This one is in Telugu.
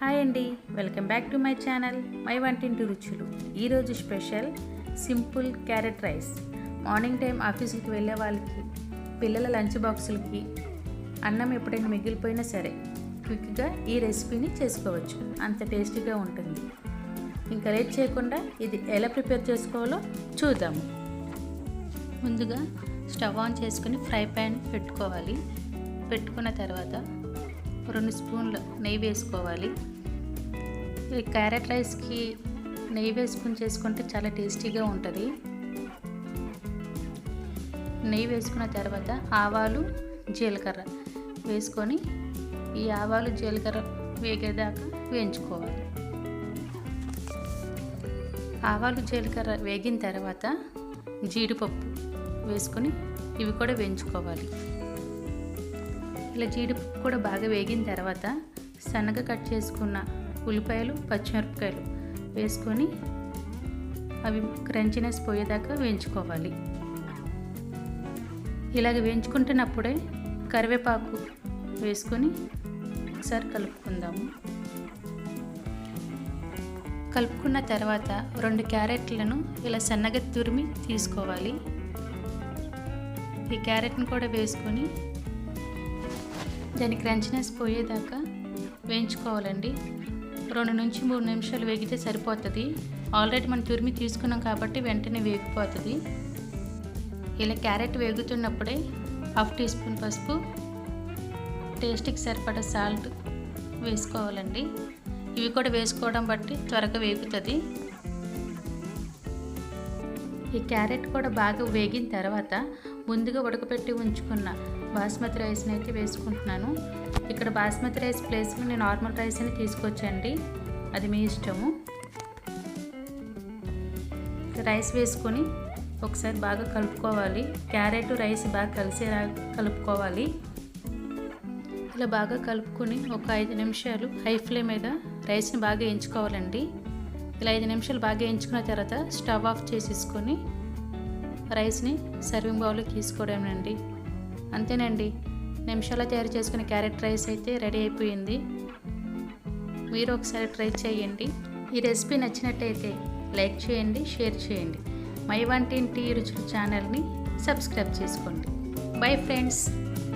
హాయ్ అండి. Welcome back to my channel. My Vantinti Ruchulu. ఈరోజు special simple carrot rice. Morning time ఆఫీసుకి వెళ్ళే వాళ్ళకి పిల్లల లంచ్ బాక్సులకి అన్నం ఎప్పుడైనా మిగిలిపోయినా సరే క్విక్గా ఈ రెసిపీని చేసుకోవచ్చు. అంత టేస్టీగా ఉంటుంది. ఇంకా లేట్ చేయకుండా ఇది ఎలా ప్రిపేర్ చేసుకోవాలో చూద్దాము. ముందుగా స్టవ్ ఆన్ చేసుకుని ఫ్రై ప్యాన్ పెట్టుకోవాలి. పెట్టుకున్న తర్వాత రెండు స్పూన్లు నెయ్యి వేసుకోవాలి. ఈ క్యారెట్ రైస్కి నెయ్యి వేసుకుని చేసుకుంటే చాలా టేస్టీగా ఉంటుంది. నెయ్యి వేసుకున్న తర్వాత ఆవాలు జీలకర్ర వేసుకొని ఈ ఆవాలు జీలకర్ర వేగేదాకా వేయించుకోవాలి. ఆవాలు జీలకర్ర వేగిన తర్వాత జీడిపప్పు వేసుకొని ఇవి కూడా వేయించుకోవాలి. ఇలా జీడిపప్పు కూడా బాగా వేగిన తర్వాత సన్నగా కట్ చేసుకున్న ఉల్లిపాయలు పచ్చిమిరపకాయలు వేసుకొని అవి క్రంచినెస్ పోయేదాకా వేయించుకోవాలి. ఇలాగ వేయించుకుంటున్నప్పుడే కరివేపాకు వేసుకొని ఒకసారి కలుపుకుందాము. కలుపుకున్న తర్వాత రెండు క్యారెట్లను ఇలా సన్నగా తురిమి తీసుకోవాలి. ఈ క్యారెట్ని కూడా వేసుకొని దాని క్రంచినెస్ పోయేదాకా వేయించుకోవాలండి. రెండు నుంచి మూడు నిమిషాలు వేగితే సరిపోతుంది. ఆల్రెడీ మనం తురిమి తీసుకున్నాం కాబట్టి వెంటనే వేగిపోతుంది. ఇలా క్యారెట్ వేగుతున్నప్పుడే హాఫ్ టీ స్పూన్ పసుపు టేస్ట్కి సరిపడా సాల్ట్ వేసుకోవాలండి. ఇవి కూడా వేసుకోవడం బట్టి త్వరగా వేగుతుంది. ఈ క్యారెట్ కూడా బాగా వేగిన తర్వాత ముందుగా ఉడకపెట్టి ఉంచుకున్న బాస్మతి రైస్ని అయితే వేసుకుంటున్నాను. ఇక్కడ బాస్మతి రైస్ ప్లేస్కి నేను నార్మల్ రైస్ని తీసుకొచ్చండి. అది మీ ఇష్టము. రైస్ వేసుకొని ఒకసారి బాగా కలుపుకోవాలి. క్యారెట్ రైస్ బాగా కలిసేలా కలుపుకోవాలి. ఇలా బాగా కలుపుకొని ఒక ఐదు నిమిషాలు హై ఫ్లేమ్ మీద రైస్ని బాగా వేయించుకోవాలండి. ఇలా ఐదు నిమిషాలు బాగా వేయించుకున్న తర్వాత స్టవ్ ఆఫ్ చేసేసుకొని రైస్ని సర్వింగ్ బౌల్లో తీసుకోవడమేనండి అంతేనండి. నిమిషాల్లో తయారు చేసుకునే క్యారెట్ రైస్ అయితే రెడీ అయిపోయింది. మీరు ఒకసారి ట్రై చేయండి. ఈ రెసిపీ నచ్చినట్టయితే లైక్ చేయండి షేర్ చేయండి. మై వంటింటి రుచుల ఛానల్ని సబ్స్క్రైబ్ చేసుకోండి. Bye friends.